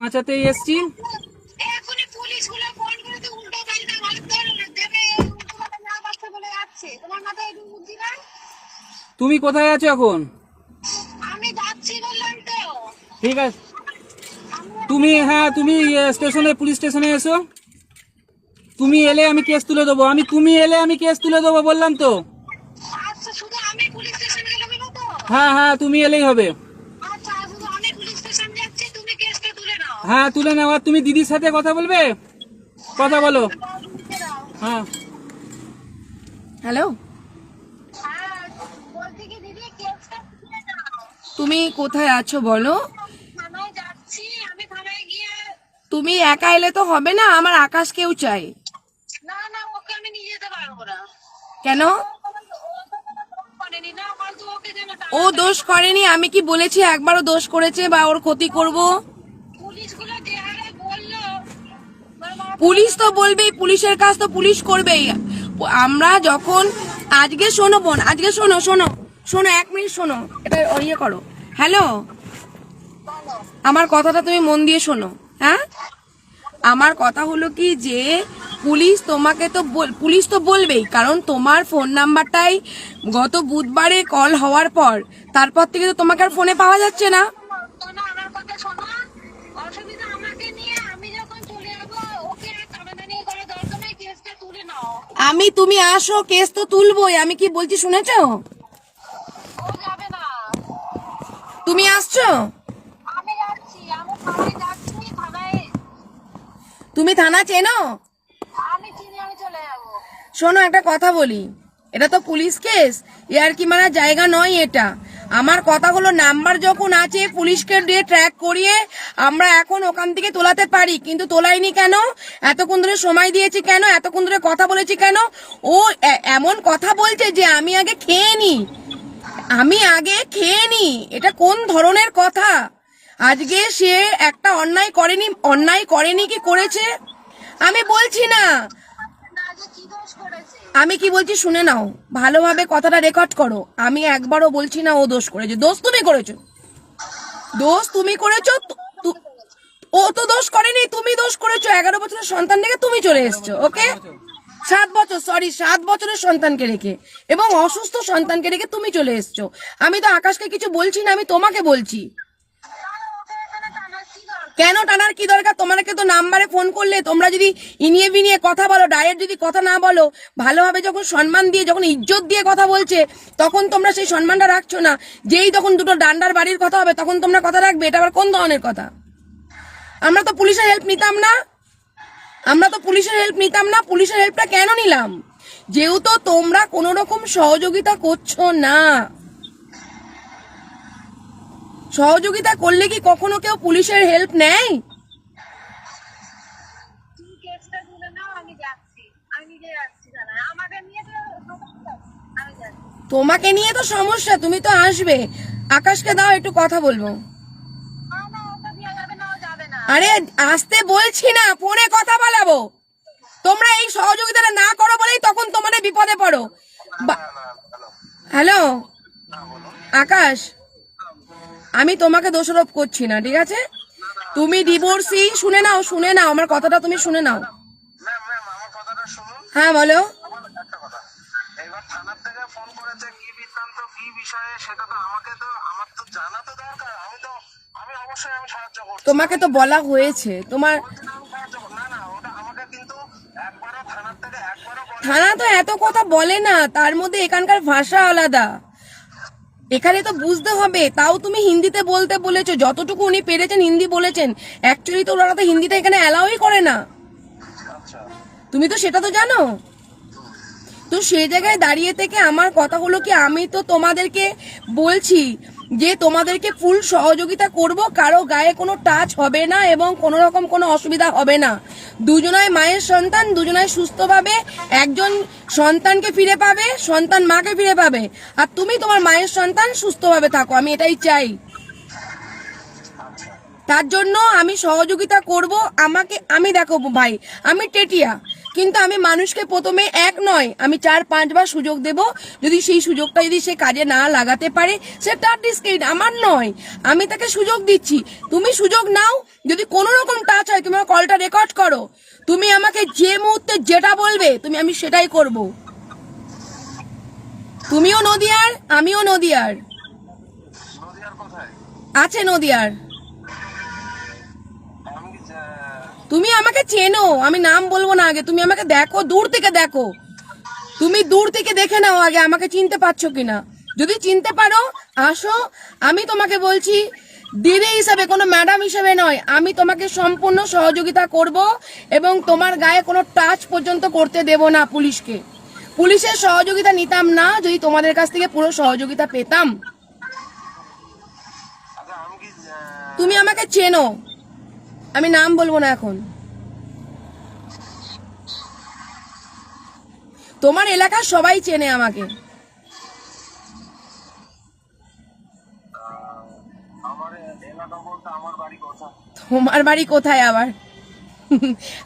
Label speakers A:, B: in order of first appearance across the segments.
A: বাঁচাতেই এসছি। তুমি কোথায় আছো এখন? ঠিক আছে। তুমি হ্যাঁ তুমি স্টেশনে পুলিশ স্টেশনে এসো। তুমি এলে আমি কেস তুলে দেবো। আমি তুমি এলে আমি কেস তুলে দেবো বললাম তো।
B: আচ্ছা তো?
A: হ্যাঁ হ্যাঁ তুমি এলেই হবে।
B: নাও
A: হ্যাঁ তুলে নেওয়া তুমি দিদির সাথে কথা বলবে? কথা বলো। হ্যাঁ।
C: হ্যালো?
B: হ্যাঁ নাও
C: তুমি কোথায় আছো বলো? তুমি একা এলে তো হবে না, আমার চাই
B: যেতে পারব না
C: কেন?
B: ও দোষ করেনি,
C: আমি কি বলেছি একবারও দোষ করেছে বা ওর ক্ষতি করব? পুলিশ তো বলবেই, পুলিশের কাজ তো পুলিশ করবেই। আমরা যখন, আজকে শোনো বোন, আজকে শোনো শোনো শোনো, এক মিনিট শোনো, এটা ইয়ে করো। হ্যালো? আমার কথাটা তুমি মন দিয়ে শোনো হ্যাঁ? আমার কথা হলো কি যে, পুলিশ তোমাকে তো পুলিশ তো বলবেই, কারণ তোমার ফোন নাম্বারটাই গত বুধবারে কল হওয়ার পর, তারপর থেকে তো তোমাকে আর ফোনে পাওয়া যাচ্ছে না।
B: আমি
C: তুমি আসো কেস তো তুলবই। আমি কি বলছি শুনেছো? তুমি আসছো? তুমি থানা চেনো? শোনো একটা কথা বলি। এটা তো পুলিশ কেস। ইয়ার কি মারা জায়গা নয় এটা। আমার কথা হলো নাম্বার যখন আছে, পুলিশকে দিয়ে ট্র্যাক করিয়ে আমরা এখন ওখান থেকে তোলাতে পারি। কিন্তু তোলাইনি কেন? এতক্ষণ ধরে সময় দিয়েছি কেন? এতক্ষণ ধরে কথা বলেছি কেন? ও এমন কথা বলছে যে আমি আগে খেয়ে নি। আমি আগে খেয়ে নি। এটা কোন ধরনের কথা? আজকে সে একটা অন্যায় করেনি অন্যায় করেনি কি করেছে? আমি বলছি না।
B: কি দোষ করেছে?
C: আমি কি বলছি শুনে নাও। ভালোভাবে কথাটা রেকর্ড করো। আমি একবারও বলছি না ও দোষ করেছে। দোষ তুমি করেছ। দোষ তুমি করেছ ও তো দোষ করেনি, তুমি দোষ করেছ। এগারো বছরের সন্তান রেখে তুমি চলে এসছো, ওকে? সাত বছর সরি সাত বছরের সন্তানকে রেখে এবং অসুস্থ সন্তানকে রেখে তুমি চলে এসছো। আমি তো আকাশকে কিছু বলছি না, আমি তোমাকে বলছি। কেন টানার কি দরকার? তোমাকে তো নাম্বারে ফোন করলে তোমরা যদি ইনিয়ে বিনিয়ে কথা বলো ডাইরেক্ট যদি কথা না বলো, ভালোভাবে যখন সম্মান দিয়ে, যখন ইজ্জত দিয়ে কথা বলছে, তখন তোমরা সেই সম্মানটা রাখছো না। যেই তখন দুটো ডান্ডার বাড়ির কথা হবে, তখন তোমরা কথা রাখবে? এটা আবার কোন ধরনের কথা? আমরা তো পুলিশের হেল্প নিতাম না। আমরা তো পুলিশের হেল্প নিতাম না। পুলিশের হেল্পটা কেন নিলাম? যেহেতু তোমরা কোনো রকম সহযোগিতা করছ না। সহযোগিতা করলে কি কখনো কেউ পুলিশের হেল্প নেয়? তোমাকে নিয়ে তো সমস্যা তুমি তো আসবে। আকাশকে দাও একটু কথা বলব।
B: না না ওকে দেওয়া যাবে না ও যাবে না।
C: আরে আসতে বলছি না ফোনে কথা বলাবো। তোমরা এই সহযোগিতাটা না করো বলেই তখন তোমাদের বিপদে পড়ো। বা- হ্যালো আকাশ? আমি তোমাকে দোষারোপ করছি না ঠিক আছে? তুমি ডিভোর্সি শুনে নাও শুনে নাও আমার কথাটা তুমি শুনে নাও। হ্যাঁ বলো। তোমাকে তো বলা হয়েছে তোমার থানা তো এত কথা বলে না তার মধ্যে এখানকার ভাষা আলাদা। এখানে তো বুঝতে হবে তাও তুমি হিন্দিতে বলতে বলেছ যতটুকু উনি পেরেছেন হিন্দি বলেছেন অ্যাকচুয়ালি তো ওনারা তো হিন্দিতে এখানে অ্যালাউই করে না।
D: আচ্ছা।
C: তুমি তো সেটা তো জানো? তো সেই জায়গায় দাঁড়িয়ে থেকে আমার কথা হলো কি আমি তো তোমাদেরকে বলছি? যে তোমাদেরকে ফুল সহযোগিতা করব, কারও গায়ে কোনো টাচ হবে না এবং কোনো রকম কোনো অসুবিধা হবে না। দুজনাই মায়ের সন্তান, দুজনাই সুস্থভাবে, একজন সন্তানকে ফিরে পাবে, সন্তান মাকে ফিরে পাবে। আর তুমি তোমার মায়ের সন্তান সুস্থভাবে থাকো, আমি এটাই চাই। তার জন্য আমি সহযোগিতা করব, আমাকে, আমি দেখো ভাই, আমি টেটিয়া। কিন্তু আমি মানুষকে প্রথমে এক নয় আমি চার পাঁচবার সুযোগ দেব। যদি সেই সুযোগটা যদি সে কাজে না লাগাতে পারে সে তার ডিসক্রিট আমার নয়। আমি তাকে সুযোগ দিচ্ছি। তুমি সুযোগ নাও যদি কোনো রকম টাচ হয় তুমি আমার কলটা রেকর্ড করো। তুমি আমাকে যে মুহূর্তে যেটা বলবে তুমি আমি সেটাই করব। তুমিও নদিয়ার আমিও নদিয়ার। আছে নদিয়ার। তুমি আমাকে চেনো আমি নাম বলব না আগে তুমি আমাকে দেখো দূর থেকে দেখো। তুমি দূর থেকে দেখে নাও আগে আমাকে চিনতে পারছ কিনা। যদি চিনতে পারো আসো আমি তোমাকে বলছি দিদি হিসাবে কোনো ম্যাডাম হিসাবে নয় আমি তোমাকে সম্পূর্ণ সহযোগিতা করব এবং তোমার গায়ে কোনো টাচ পর্যন্ত করতে দেব না পুলিশকে। পুলিশের সহযোগিতা নিতাম না যদি তোমাদের কাছ থেকে পুরো সহযোগিতা পেতাম।
D: আচ্ছা
C: তুমি আমাকে চেনো। আমি নাম বলব না এখন। তোমার এলাকার সবাই চেনে আমাকে। তোমার বাড়ি কোথায় আবার?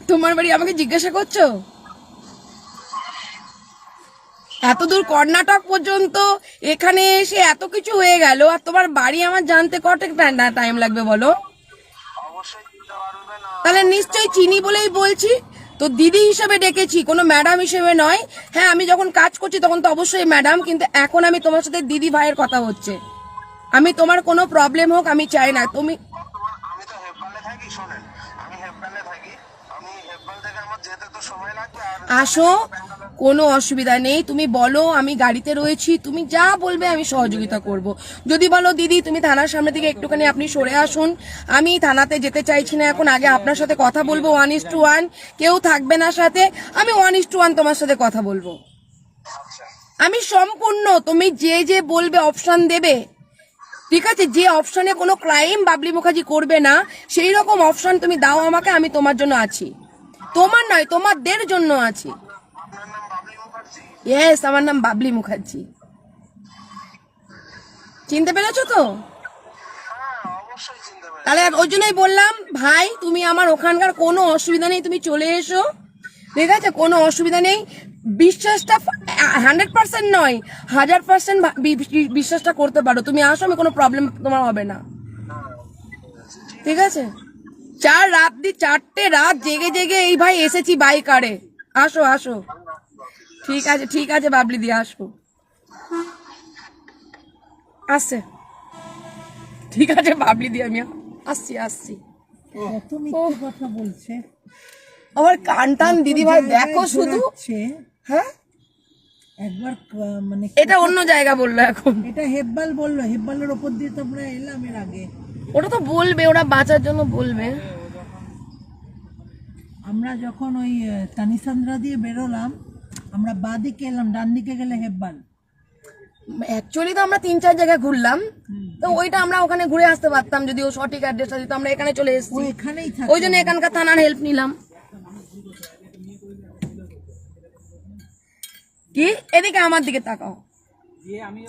C: তোমার বাড়ি আমাকে জিজ্ঞাসা করছ? এত দূর কর্ণাটক পর্যন্ত এখানে এসে এত কিছু হয়ে গেল, আর তোমার বাড়ি আমার জানতে কত টাইম লাগবে বলো? তাহলে নিশ্চয়ই চিনি বলেই বলছি। তো দিদি হিসেবে ডেকেছি কোনো ম্যাডাম হিসেবে নয়। হ্যাঁ আমি যখন কাজ করছি তখন তো অবশ্যই ম্যাডাম কিন্তু এখন আমি তোমার সাথে দিদি ভাইয়ের কথা হচ্ছে। আমি তোমার কোনো প্রবলেম হোক আমি চাই না। তুমি আসো। কোনো অসুবিধা নেই। তুমি বলো, আমি গাড়িতে রয়েছি, তুমি যা বলবে আমি সহযোগিতা করব। যদি বলো, দিদি, তুমি থানার সামনে থেকে একটুখানি আপনি সরে আসুন। আমি থানাতে যেতে চাইছি না এখন, আগে আপনার সাথে কথা বলব ওয়ান ইস টু ওয়ান কেউ থাকবে না সাথে, আমি ওয়ান ইস টু ওয়ান তোমার সাথে কথা বলব। আমি সম্পূর্ণ, তুমি যে যে বলবে অপশান দেবে। ঠিক আছে, যে অপশানে কোনো ক্রাইম বাবলি মুখার্জি করবে না, সেই রকম অপশান তুমি দাও আমাকে, আমি তোমার জন্য আছি। তোমার নয়, তোমাদের জন্য আছি। ইয়েস আমার নাম বাবলি মুখার্জি। চিনতে পেরেছ তো? তাহলে ওই জন্যই বললাম, ভাই, তুমি আমার ওখানকার কোনো অসুবিধা নেই, তুমি চলে এসো। ঠিক আছে? কোনো অসুবিধা নেই। বিশ্বাসটা হান্ড্রেড পার্সেন্ট নয়, হাজার পার্সেন্ট বিশ্বাসটা করতে পারো। তুমি আসো, আমি কোনো প্রবলেম তোমার হবে না। ঠিক আছে? চার রাত দি চারটে রাত জেগে জেগে এই ভাই এসেছি বাইকারে আসো আসো। ঠিক আছে ঠিক আছে বাবলি দিয়ে আসো আসছে। ঠিক আছে বাবলি দিয়ে আমি আসছি আসছি।
E: কথা বলছে
C: আমার কান টান দিদি ভাই দেখো শুধু। হ্যাঁ?
E: একবার মানে
C: এটা অন্য জায়গা বলল এখন।
E: এটা হেব্বাল বলল হেব্বালের ওপর দিয়ে তো আমরা এলাম এর আগে।
C: ওটা তো বলবে ওরা বাঁচার জন্য বলবে।
E: আমরা যখন ওই তানিসান্দ্রা দিয়ে বেরোলাম আমরা বাঁ দিকে এলাম ডান দিকে গেলে হেব্বাল।
C: অ্যাকচুয়ালি তো আমরা তিন চার জায়গায় ঘুরলাম। তো ওইটা আমরা ওখানে ঘুরে আসতে পারতাম যদি ও সঠিক অ্যাড্রেসটা দিত আমরা এখানে চলে এসেছি।
E: এখানেই থাকে
C: ওই জন্য এখানকার থানার হেল্প নিলাম। কি? এদিকে আমার দিকে তাকাও।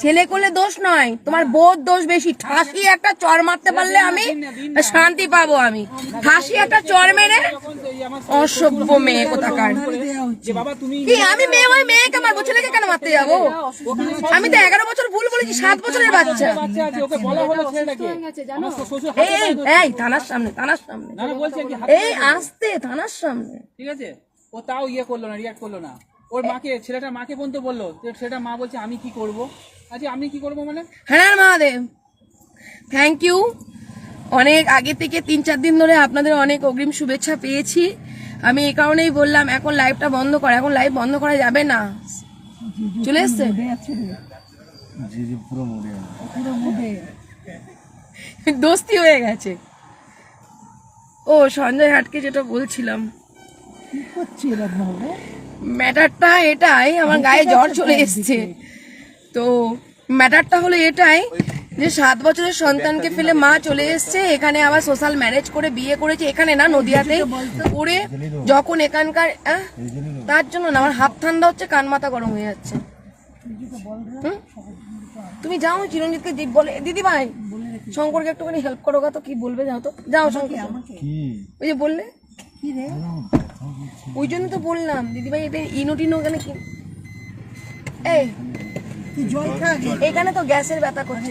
C: ছেলে করলে দোষ নয় তোমার বোধ দোষ বেশি। ঠাসি একটা চর মারতে পারলে আমি শান্তি পাবো আমি। ঠাসি একটা চর মেরে অসভ্য মেয়ে কোথাকার।
A: যে বাবা তুমি
C: কি আমি মেয়ে ওই মেয়েকে মারবো? ছেলেকে কেন মারতে যাব? আমি তো এগারো বছর ভুল বলেছি সাত বছরের বাচ্চা।
A: বাচ্চা। আছে ওকে বলা হলো ছেলেটাকে। আমার শ্বশুর
C: এই এই, এই থানার সামনে থানার সামনে।
A: না না বলছে কি হাত
C: এই আসতে থানার সামনে।
A: ঠিক আছে? ও তাও ইয়ে করল না রিয়াক্ট করল না। ওর মাকে ছেলেটার মাকে পর্যন্ত বলল যে সেটা মা বলছে আমি কি করব? আচ্ছা আমি কি করব মানে?
C: হ্যাঁ মহাদেব। থ্যাংক ইউ অনেক আগে থেকে তিন চার দিন ধরে আপনাদের অনেক অগ্রিম শুভেচ্ছা পেয়েছি। আমি এই কারণেই বললাম এখন লাইভটা বন্ধ করা এখন লাইভ বন্ধ করা যাবে না। চলে এসছে? দোস্তি হয়ে গেছে। ও সঞ্জয় হাটকে যেটা বলছিলাম। ম্যাটারটা এটাই আমার গায়ে জ্বর চলে এসছে। তো ম্যাটারটা হলো এটাই যে সাত বছরের সন্তানকে ফেলে মা চলে এসছে, এখানে আবার সোশ্যাল ম্যারেজ করে বিয়ে করেছে, এখানে না, নদিয়াতে করে যখন এখানকার তার জন্য না, আমার হাত ঠান্ডা হচ্ছে, কান মাথা গরম হয়ে যাচ্ছে। তুমি যাও, চিরঞ্জিতকে জি- বলে, দিদি ভাই, শঙ্করকে একটুখানি হেল্প করো তো, কি বলবে যাও তো? যাও শঙ্কর। ওই যে বললে? ওই জন্য তো বললাম দিদিভাই এটা ইনো টিনো ওখানে কি এই এখানে তো গ্যাসের ব্যথা করছে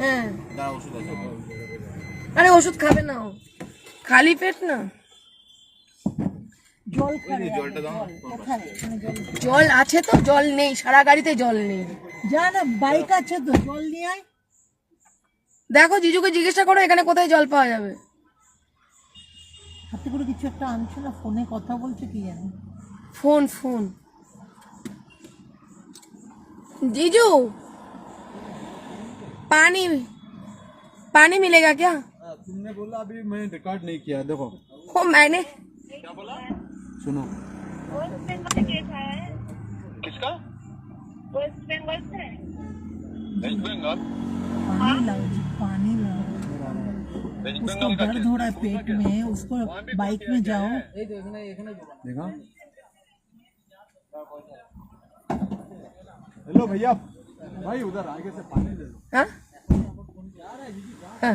C: হ্যাঁ। আরে ওষুধ খাবে না খালি পেট না?
E: জল
C: আছে তো জল নেই সারা গাড়িতে জল নেই।
E: যা না বাইক আছে তো জল নিয়ে আয়।
C: দেখো জিজুকে জিজ্ঞাসা করো এখানে কোথায় জল পাওয়া যাবে।
E: হাতে করে কিছু একটা আনছো না ফোনে কথা বলছে কি জানি?
C: Phone phone. जीजू पानी पानी मिलेगा क्या?
F: तुमने बोला अभी मैं रिकॉर्ड नहीं किया देखो।
C: हो मैंने
F: सुनो।
B: वेस्ट बंगाल से केस आया है।
D: किसका?
B: वेस्ट बंगाल से
D: वेस्ट बंगाल
E: पानी लाओ जी पानी लाओ उसको दर्द हो रहा है पेट में उसको बाइक में जाओ।
F: देखा? हेलो भैया भाई उधर आगे से पानी ले
C: हाँ? हाँ।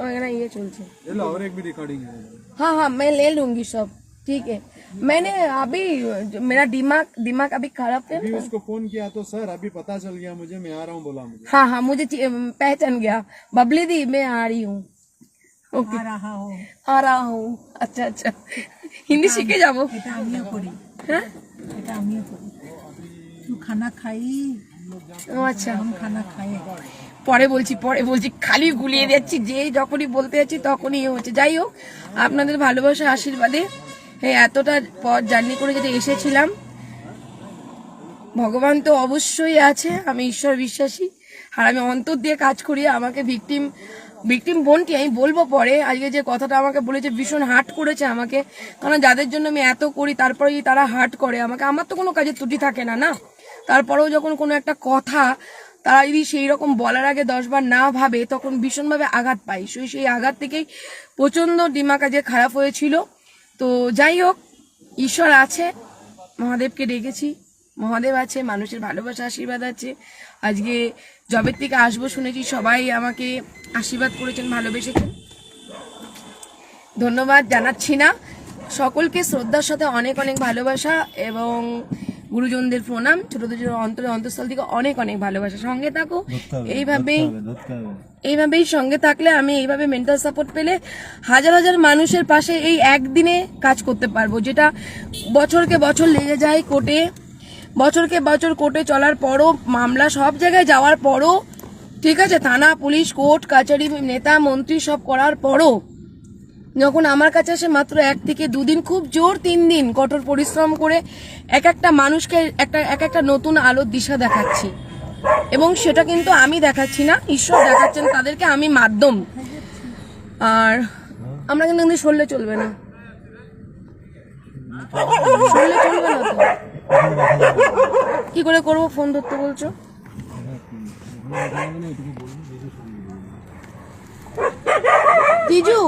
C: लो ये चल वगैरह
F: ये हेलो और एक भी रिकॉर्डिंग है।
C: हाँ हाँ मैं ले लूँगी सब ठीक है। मैंने अभी मेरा दिमाग दिमाग अभी खराब थे
F: अभी उसको फ़ोन किया तो सर अभी पता चल गया मुझे मैं आ रहा हूँ बोला मुझे।
C: हाँ हाँ मुझे पहचान गया। बबली दी मैं आ रही हूँ। Okay.
E: आ रहा हूँ।
C: आ रहा हूँ। अच्छा अच्छा। हिंदी सीखे जाओ।
E: এটা আমিও করি
C: হ্যাঁ
E: এটা খানা খাই।
C: ও আচ্ছা।
E: খানা খাই।
C: পরে বলছি পরে বলছি খালি গুলিয়ে যাচ্ছি যে যখনই বলতে যাচ্ছি তখনই এ হচ্ছে। যাই হোক আপনাদের ভালোবাসা আশীর্বাদে হ্যাঁ এতটা পথ জার্নি করে যেটা এসেছিলাম ভগবান তো অবশ্যই আছে আমি ঈশ্বর বিশ্বাসী। আর আমি অন্তর দিয়ে কাজ করি আমাকে ভিকটিম ভিকটিম বোনটি আমি বলব পরে আজকে যে কথাটা আমাকে বলেছে ভীষণ হার্ট করেছে আমাকে। কারণ যাদের জন্য আমি এত করি তারপরেই তারা হার্ট করে আমাকে। আমার তো কোনো কাজের ত্রুটি থাকে না না? তারপরেও যখন কোনো একটা কথা তারা যদি সেই রকম বলার আগে দশবার না ভাবে, তখন ভীষণভাবে আঘাত পাই সেই সেই আঘাত থেকেই প্রচণ্ড ডিমা কাজে খারাপ হয়েছিল। তো যাই হোক, ঈশ্বর আছে, মহাদেবকে ডেকেছি। মহাদেব আছে, মানুষের ভালোবাসা, আশীর্বাদ আছে। আজকে জবের থেকে আসব শুনেছি সবাই আমাকে আশীর্বাদ করেছেন, ভালোবেসেছেন। ধন্যবাদ জানাচ্ছি না। সকলকে শ্রদ্ধার সাথে অনেক অনেক ভালোবাসা এবং গুরুজনদের প্রণাম। ছোটদের অন্তর অন্তঃস্থল থেকে অনেক অনেক ভালোবাসা। সঙ্গে থাকো। এইভাবেই এইভাবেই সঙ্গে থাকলে আমি এইভাবে মেন্টাল সাপোর্ট পেলে হাজার হাজার মানুষের পাশে এই একদিনে কাজ করতে পারব যেটা বছরকে বছর লেগে যায় কোর্টে। বছরকে বছর কোর্টে চলার পরও মামলা সব জায়গায় যাওয়ার পরও ঠিক আছে থানা পুলিশ কোর্ট কাছারি নেতা মন্ত্রী সব করার পরও যখন আমার কাছে আসে মাত্র এক থেকে দুদিন খুব জোর তিন দিন কঠোর পরিশ্রম করে এক একটা মানুষকে একটা, এক একটা নতুন আলোর দিশা দেখাচ্ছি। এবং সেটা কিন্তু আমি দেখাচ্ছি না, ঈশ্বর দেখাচ্ছেন তাদেরকে আমি মাধ্যম। আর আমরা কিন্তু কিন্তু সরলে চলবে না। সরলে চলবে না তো। কি করে করব? ফোন ধরতে বলছো? जीजू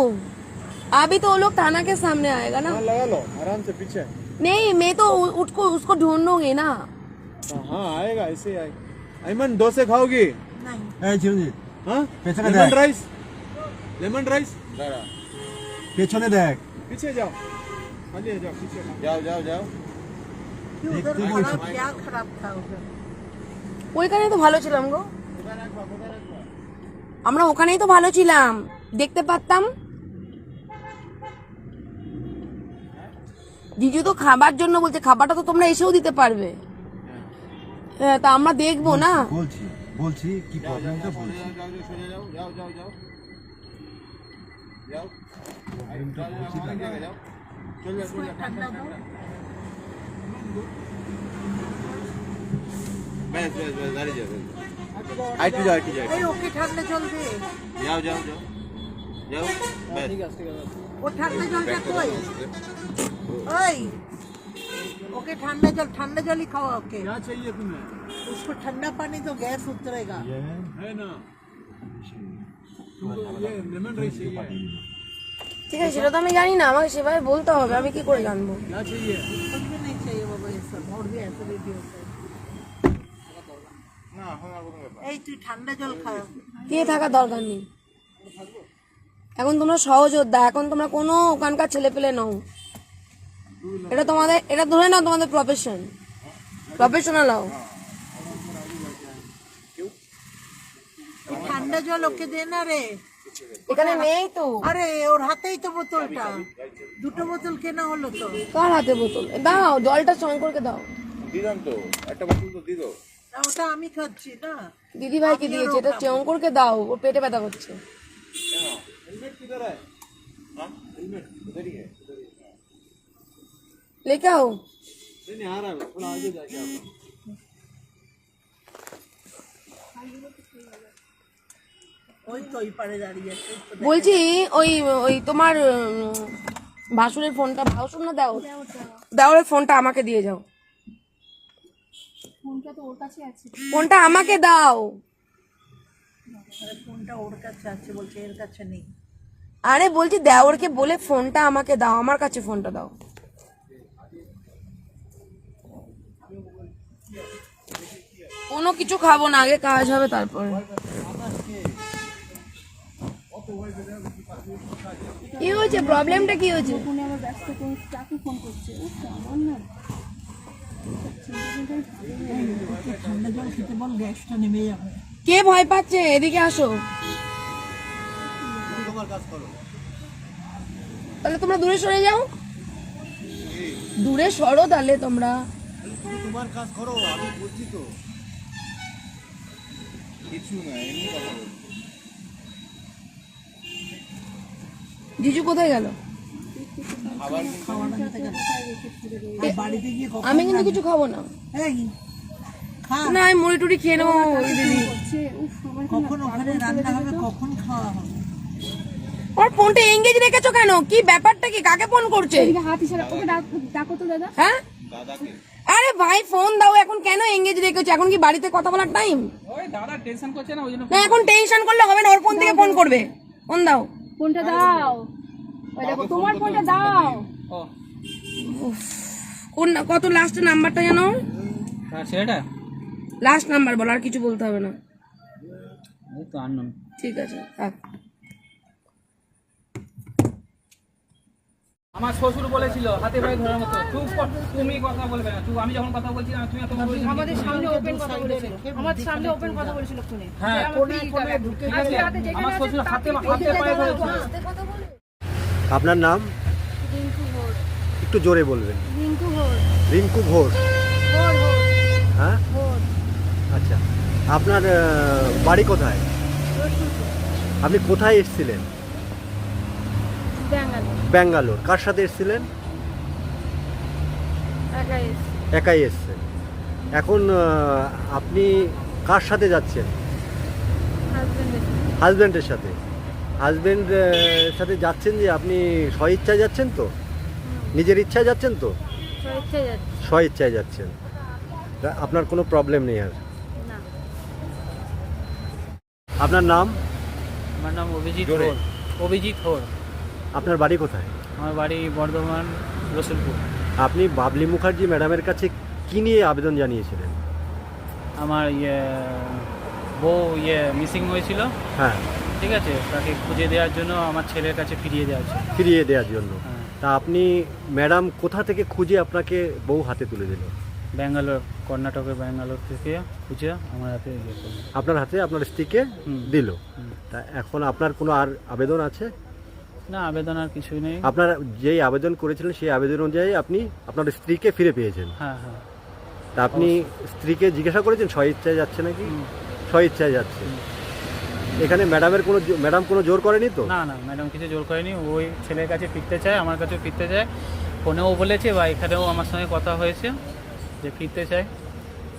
C: अभी तो वो लोग थाना के सामने आएगा ना
F: हाँ लगा लो आराम से पीछे
C: नहीं मैं तो उ- उसको उसको ढूंढूंगी ना
F: हाँ, हाँ आएगा ऐसे ही आएगा अमन डोसे खाओगी
E: नहीं
F: हाँ
G: পেছনে
F: लेमन
G: দেখ।
F: राइस लेमन राइस
G: পেছনে দেখ
F: पीछे जाओ आगे जाओ पीछे जाओ जाओ जाओ
E: क्यों उधर खराब क्या खराब था उधर
C: ওইখানেই তো ভালো ছিলাম গো আমরা ওখানেই তো ভালো ছিলাম দেখতে পারতাম দ্বিতীয়ত খাবার জন্য বলছে খাবারটা তো তোমরা এসেও দিতে পারবে। হ্যাঁ।, হ্যাঁ তা আমরা দেখব না।
G: বলছি বলছি কি প্রবলেমটা বলছি।
F: যাও যাও। যাও যাও
E: যাও। যাও যাও যাও। যাও
F: যাও যাও। যাও ঠিক আছে।
E: ও ঠান্ডা জলটা কই ওই ওকে ঠান্ডা জল ঠান্ডা জলই খাওয়া ওকে
F: क्या चाहिए तुम्हें
E: उसको ठंडा पानी तो गैस उतरेगा
F: है ना तुमको ये लेमन राइस चाहिए
C: ঠিক আছে সেটা তো আমি জানি না আমাকে সেভাবে বলতে হবে আমি কি করে জানবো
F: क्या चाहिए
E: कुछ भी नहीं चाहिए बाबा ये सब और भी ऐसे भी होता है
F: ना
E: এই তুই ঠান্ডা জল খা
C: কে থাকার দরকার নেই এখন তোমরা সহযোদ্ধা এখন তোমরা কোনো ওখানকার ছেলে পেলে নও। এটা তোমাদের এটা ধরে নাও তোমাদের প্রফেশন প্রফেশনাল হও।
E: ঠান্ডা জল ওকে দে না রে।
C: এখানে নেই তো।
E: আরে ওর হাতেই তো বোতলটা। দুটো বোতল কেনা হলো তো।
C: কার হাতে বোতল? দাও জলটা শঙ্করকে দাও।
F: দিলাম তো একটা বোতল তো দিল।
E: ওটা আমি খাচ্ছি না।
C: দিদি ভাইকে দিয়েছে এটা শঙ্করকে দাও ও পেটে ব্যথা করছে। लेके आओ
E: ওই তো ওই পারে দাঁড়িয়ে আছে ওই তো
C: বলছি ওই ওই তোমার উম, ভাসুরের ফোনটা ভাসুর না দাও দেওয়ার ফোনটা আমাকে দিয়ে যাও ফোনটা আমাকে দাও
E: আরে ফোনটা ওর কাছে আছে বলছে এর কাছে নেই
C: আরে বলছি দেওরকে বলে ফোনটা আমাকে দাও, আমার কাছে ফোনটা দাও। কোনো কিছু খাব না, আগে কাজ হবে তারপরে। কি হয়েছে? প্রবলেমটা কি হয়েছে? কে ভয় পাচ্ছে? এদিকে আসো। তাহলে তোমরা দূরে সরে যাও। দূরে সরো তাহলে তোমরা।
G: তোমার কাজ করো আমি বলছি তো।
F: কিছু না এমনি কথা
C: জিজু কোথায় গেল? আমি কিন্তু কিছু খাব না। না আমি মুড়ি টুড়ি খেয়ে নেব
E: কখন ওখানে রান্না হবে কখন খাওয়া হবে?
C: ওর ফোনটা এঙ্গেজ রেখেছো কেন? কি ব্যাপারটা কি? কাকে ফোন করছে? হ্যাঁ? আরে ভাই ফোন দাও এখন কেন এঙ্গেজ রেখেছো? এখন কি বাড়িতে কথা বলার টাইম
A: দাদা টেনশন করছে না ওই জন্য
C: না এখন টেনশন করলে হবে না ওর ফোন থেকে ফোন করবে। ফোন দাও।
H: ফোনটা দাও। ওই দেখো তোমার ফোনটা দাও।
C: কোন কত লাস্ট নাম্বারটা জানো?
A: ছেলেটা?
C: লাস্ট নাম্বার বলো আর কিছু বলতে হবে না। ঠিক আছে থাক।
A: আমার শ্বশুর বলেছিল হাতে পায়ে ধরার মতো। চুপ কর, তুমি কথা বলবে না চুপ। আমি যখন কথা বলছি না তুমি
H: আমাদের সামনে ওপেন কথা বলেছিল। আমার সামনে ওপেন কথা বলেছিল ফোনে
A: হ্যাঁ ঠিক আছে আমার শ্বশুর হাতে হাতে পায়ে ধরেছিল
G: আপনার নাম?
H: রিঙ্কু ঘোর
G: একটু জোরে বলবেন।
H: রিঙ্কু ঘোর
G: রিঙ্কু ঘোষ। হ্যাঁ? আচ্ছা। আপনার বাড়ি কোথায়? আপনি কোথায় এসেছিলেন?
H: ব্যাঙ্গালোর।
G: কার সাথে এসেছিলেন? একাই এসছেন এখন আপনি কার সাথে যাচ্ছেন?
H: হাজবেন্ডের
G: হাজব্যান্ডের সাথে। হাজব্যান্ড সাথে। যাচ্ছেন যে আপনি স্বইচ্ছায় যাচ্ছেন তো? নিজের ইচ্ছায় যাচ্ছেন তো? স্বইচ্ছায় যাচ্ছেন। আপনার কোনো প্রবলেম নেই আর? আপনার নাম?
A: আমার নাম অভিজিৎ। অভিজিৎ হোর
G: আপনার বাড়ি কোথায়?
A: আমার বাড়ি বর্ধমান রসুলপুর।
G: আপনি বাবলি মুখার্জি ম্যাডামের কাছে কী নিয়ে আবেদন জানিয়েছিলেন?
A: আমার ইয়ে বউ ইয়ে মিসিং হয়েছিল।
G: হ্যাঁ।
A: ঠিক আছে তাকে খুঁজে দেওয়ার জন্য আমার ছেলের কাছে ফিরিয়ে দেওয়া
G: ফিরিয়ে দেওয়ার জন্য।
A: হ্যাঁ।
G: তা আপনি ম্যাডাম কোথা থেকে খুঁজে আপনাকে বউ হাতে তুলে দিল?
A: ব্যাঙ্গালোর কর্ণাটকের ব্যাঙ্গালোর থেকে খুঁজে আমার হাতে ইয়ে করল।
G: আপনার হাতে আপনার স্ত্রীকে
A: হুম।
G: দিল।
A: হুম।
G: তা এখন আপনার কোনো আর আবেদন আছে?
A: না আবেদন আর কিছুই নেই।
G: আপনার যেই আবেদন করেছিলেন সেই আবেদন অনুযায়ী আপনি আপনার স্ত্রীকে ফিরে পেয়েছেন।
A: হ্যাঁ হ্যাঁ।
G: তা আপনি স্ত্রীকে জিজ্ঞাসা করেছেন স্বইচ্ছায় যাচ্ছে নাকি? স্বইচ্ছায় যাচ্ছে। এখানে ম্যাডামের কোনো ম্যাডাম কোনো জোর করেনি তো?
A: না না ম্যাডাম কিছু জোর করেনি। ওই ছেলের কাছে ফিরতে চায় আমার কাছেও ফিরতে চায়। ফোনেও বলেছে বা এখানেও আমার সঙ্গে কথা হয়েছে যে ফিরতে চায়।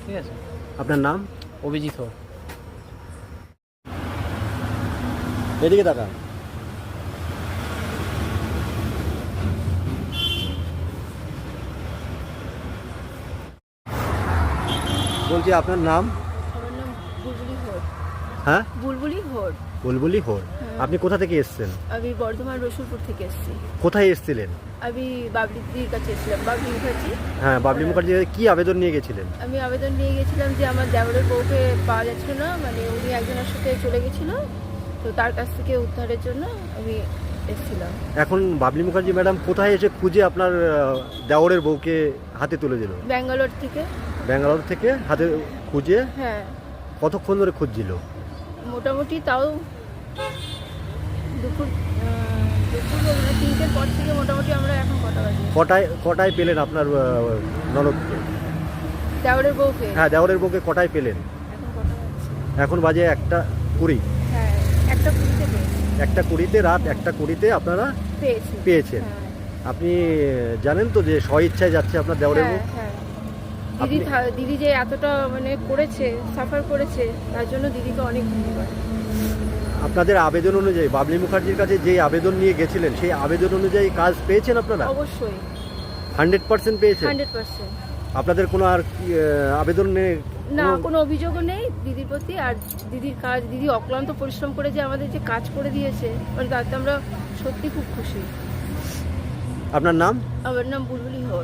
A: ঠিক আছে?
G: আপনার নাম?
A: অভিজিৎ হোক।
G: এদিকে তাকান। বলছি আপনার নাম? হ্যাঁ?
H: বুলবুলি ঘোর
G: বুলবুলি হোর। আপনি কোথা থেকে এসেছেন?
H: আমি বর্ধমান রসুলপুর থেকে এসেছি।
G: কোথায় এসেছিলেন?
H: আমি বাবলি কাছে এসেছিলাম বাবলি মুখার্জি।
G: হ্যাঁ বাবলি মুখার্জি কি আবেদন নিয়ে গেছিলেন?
H: আমি আবেদন নিয়ে গেছিলাম যে আমার দেওরের বউকে পাওয়া যাচ্ছিল না মানে উনি একজনের সাথে চলে গেছিল তো তার কাছ থেকে উদ্ধারের জন্য আমি এসেছিলাম।
G: এখন বাবলি মুখার্জি ম্যাডাম কোথায় এসে খুঁজে আপনার দেওরের বউকে হাতে তুলে দিল?
H: ব্যাঙ্গালোর থেকে।
G: ব্যাঙ্গালোর থেকে হাতে খুঁজে
H: হ্যাঁ।
G: কতক্ষণ ধরে খুঁজছিল?
H: মোটামুটি তাও দুপুর দুপুর মানে তিনটের পর থেকে মোটামুটি আমরা এখন কটা বাজে।
G: কটায় কটায় পেলেন আপনার আহ, ননদকে?
H: দেওরের বউকে।
G: হ্যাঁ বউকে কটায় পেলেন?
H: এখন কটা বাজছে?
G: এখন বাজে একটা কুড়ি।
H: হ্যাঁ একটা পুলিশে পেয়েছি।
G: একটা কুড়িতে রাত একটা কুড়িতে আপনারা
H: পেয়েছি।
G: পেয়েছেন।
H: হ্যাঁ।
G: আপনি জানেন তো যে স্বইচ্ছায় যাচ্ছে আপনার দেওরের বউ?
H: হ্যাঁ হ্যাঁ। দিদি দিদি যে এতটা মানে করেছে সাফার করেছে তার জন্য দিদিকে অনেক ধন্যবাদ।
G: আপনাদের আবেদন অনুযায়ী বাবলি মুখার্জির কাছে যে আবেদন নিয়ে গেছিলেন সেই আবেদন অনুযায়ী কাজ পেয়েছেন আপনারা?
H: অবশ্যই।
G: হান্ড্রেড পার্সেন্ট পেয়েছেন?
H: Hundred percent.
G: আপনাদের কোনো আর আবেদন নেই
H: না
G: কোনো-
H: কোনো অভিযোগও নেই দিদির প্রতি আর দিদির কাজ দিদি অক্লান্ত পরিশ্রম করে যে আমাদের যে কাজ করে দিয়েছে মানে তাতে আমরা সত্যি খুব খুশি।
G: আপনার নাম?
H: আমার নাম বুলবুলি হর।